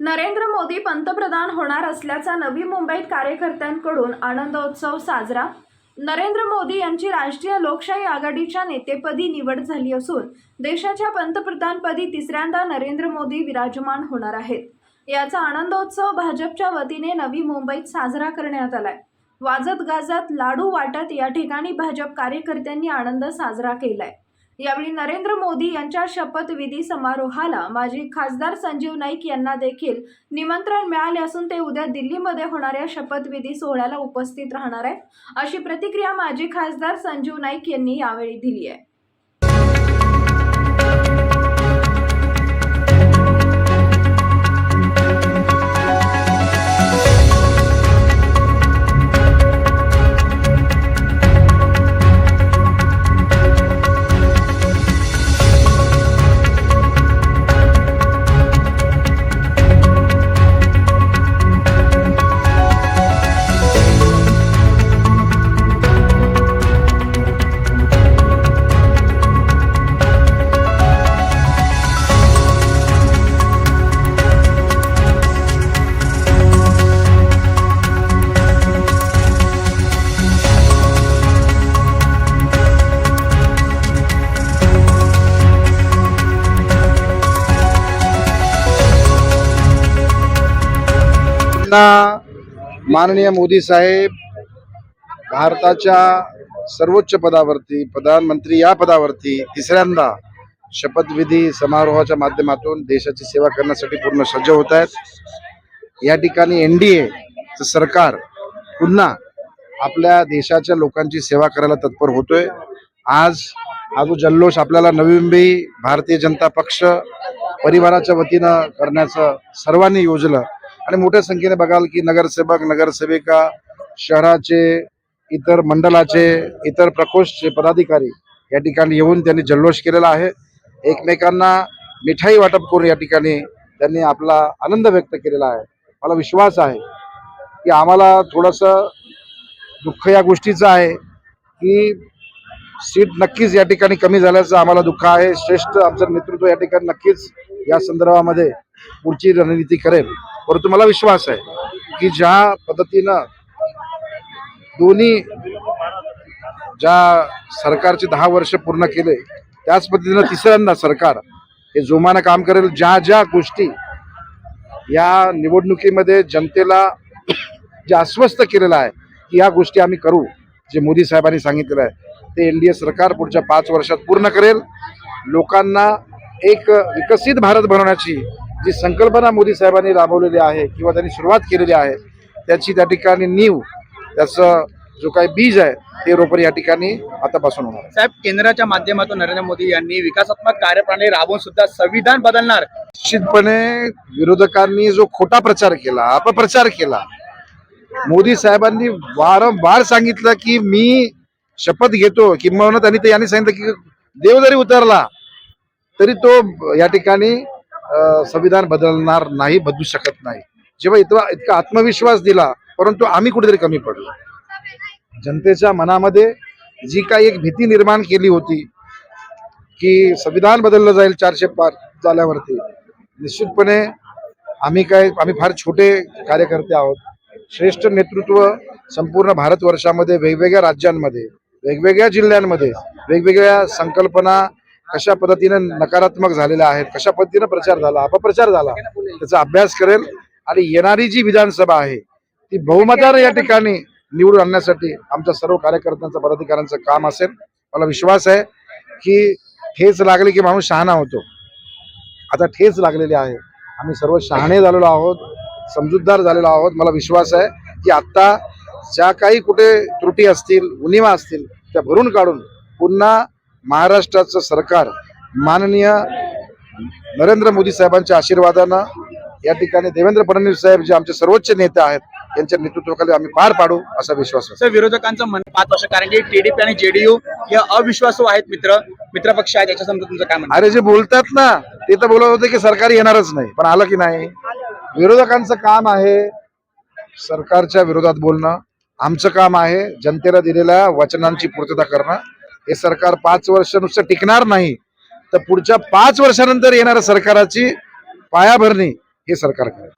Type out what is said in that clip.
नरेंद्र मोदी पंतप्रधान होणार असल्याचा नवी मुंबईत कार्यकर्त्यांकडून आनंदोत्सव साजरा. नरेंद्र मोदी यांची राष्ट्रीय लोकशाही आघाडीच्या नेतेपदी निवड झाली असून देशाच्या पंतप्रधानपदी तिसऱ्यांदा नरेंद्र मोदी विराजमान होणार आहेत. याचा आनंदोत्सव भाजपच्या वतीने नवी मुंबईत साजरा करण्यात आलाय. वाजत गाजत लाडू वाटत या ठिकाणी भाजप कार्यकर्त्यांनी आनंद साजरा केलाय. यावेळी नरेंद्र मोदी यांच्या शपथविधी समारोहाला माजी खासदार संजीव नाईक यांना देखील निमंत्रण मिळाले असून ते उद्या दिल्लीमध्ये होणाऱ्या शपथविधी सोहळ्याला उपस्थित राहणार आहेत. अशी प्रतिक्रिया माजी खासदार संजीव नाईक यांनी यावेळी दिली आहे. पुन्हा माननीय मोदी साहेब भारताच्या सर्वोच्च पदावरती प्रधानमंत्री या पदावरती तिसऱ्यांदा शपथविधी समारोहाच्या माध्यमातून देशाची सेवा करण्यासाठी पूर्ण सज्ज होत आहेत. या ठिकाणी एन डी एचं सरकार पुन्हा आपल्या देशाच्या लोकांची सेवा करायला तत्पर होतोय. आज हा जो जल्लोष आपल्याला नवी मुंबई भारतीय जनता पक्ष परिवाराच्या वतीनं करण्याचं सर्वांनी योजलं आणि मोठ्या संख्येने बघाल की नगरसेवक नगरसेविका शहराचे इतर मंडलाचे इतर प्रकोष्ठचे पदाधिकारी या ठिकाणी येऊन त्यांनी जल्लोष केलेला आहे. एकमेकांना मिठाई वाटप करून या ठिकाणी त्यांनी आपला आनंद व्यक्त केलेला आहे. मला विश्वास आहे की आम्हाला थोडंसं दुःख या गोष्टीचं आहे की सीट नक्कीच या ठिकाणी कमी झाल्याचं आम्हाला दुःख आहे. श्रेष्ठ आमचं नेतृत्व या ठिकाणी नक्कीच या संदर्भामध्ये पुढची रणनीती करेल. परंतु मला विश्वास आहे की ज्या पद्धतीनं दोन्ही ज्या सरकारचे दहा वर्ष पूर्ण केले त्याच पद्धतीनं तिसऱ्यांदा सरकार हे जोमानं काम करेल. ज्या ज्या गोष्टी या निवडणुकीमध्ये जनतेला जे अस्वस्थ केलेलं आहे की या गोष्टी आम्ही करू जे मोदी साहेबांनी सांगितलेलं आहे ते एन डी ए सरकार पुढच्या पाच वर्षात पूर्ण करेल. लोकांना एक विकसित भारत बनवण्याची जी संकल्पना मोदी साहेबांनी राबवलेली आहे किंवा त्यांनी सुरुवात केलेली आहे त्याची त्या ठिकाणी नीव त्याचं जो काही बीज आहे ते रोपण या ठिकाणी आतापासून होणार. साहेब केंद्राच्या माध्यमातून नरेंद्र मोदी यांनी विकासात्मक कार्यप्रणाली राबवून सुद्धा संविधान बदलणार निश्चितपणे विरोधकांनी जो खोटा प्रचार केला अपप्रचार केला मोदी साहेबांनी वारंवार सांगितलं की मी शपथ घेतो किंवा त्यांनी ते यांनी सांगितलं की देव जरी उतरला तरी तो या ठिकाणी संविधान बदलणार नाही बदलू शकत नाही. जेव्हा इतका इतका आत्मविश्वास दिला परंतु आम्ही कुठेतरी कमी पडलो. जनतेच्या मनामध्ये जी काही एक भीती निर्माण केली होती की संविधान बदललं जाईल चारशे पाच झाल्यावरती निश्चितपणे आम्ही काय आम्ही फार छोटे कार्यकर्ते आहोत. श्रेष्ठ नेतृत्व संपूर्ण भारतवर्षामध्ये वेगवेगळ्या राज्यांमध्ये वेगवेगळ्या जिल्ह्यांमध्ये वेगवेगळ्या संकल्पना कशा पद्धतीनं नकारात्मक झालेल्या आहेत कशा पद्धतीनं प्रचार झाला अपप्रचार झाला त्याचा अभ्यास करेल आणि येणारी जी विधानसभा आहे ती बहुमतानं या ठिकाणी निवडून आणण्यासाठी आमच्या सर्व कार्यकर्त्यांचं पदाधिकाऱ्यांचं काम असेल. मला विश्वास आहे की ठेच लागली की माणूस शहाणा होतो. आता ठेच लागलेली आहे. आम्ही सर्व शहाणे झालेलो आहोत समजूतदार झालेलो आहोत. मला विश्वास आहे की आत्ता ज्या काही कुठे त्रुटी असतील उणिवा असतील त्या भरून काढून पुन्हा महाराष्ट्राचं सरकार माननीय नरेंद्र मोदी साहेबांच्या आशीर्वादानं या ठिकाणी देवेंद्र फडणवीस साहेब जे आमचे सर्वोच्च नेते आहेत यांच्या नेतृत्वाखाली आम्ही पार पाडू असा विश्वास आहे. विरोधकांचं मन पाच वर्ष कारण की टीडीपी आणि जेडीयू हे अविश्वासू आहेत मित्र मित्रपक्ष आहेत याच्या समजा तुमचं काय म्हणणं अरे जे बोलतात ना ते तर बोलत होते की सरकार येणारच नाही पण आलं की नाही. विरोधकांचं काम आहे सरकारच्या विरोधात बोलणं आमचं काम आहे जनतेला दिलेल्या वचनांची पूर्तता करणं हे सरकार पाच वर्ष नुसतं टिकणार नाही तर पुढच्या पाच वर्षानंतर येणाऱ्या सरकाराची पायाभरणी हे सरकार करेल.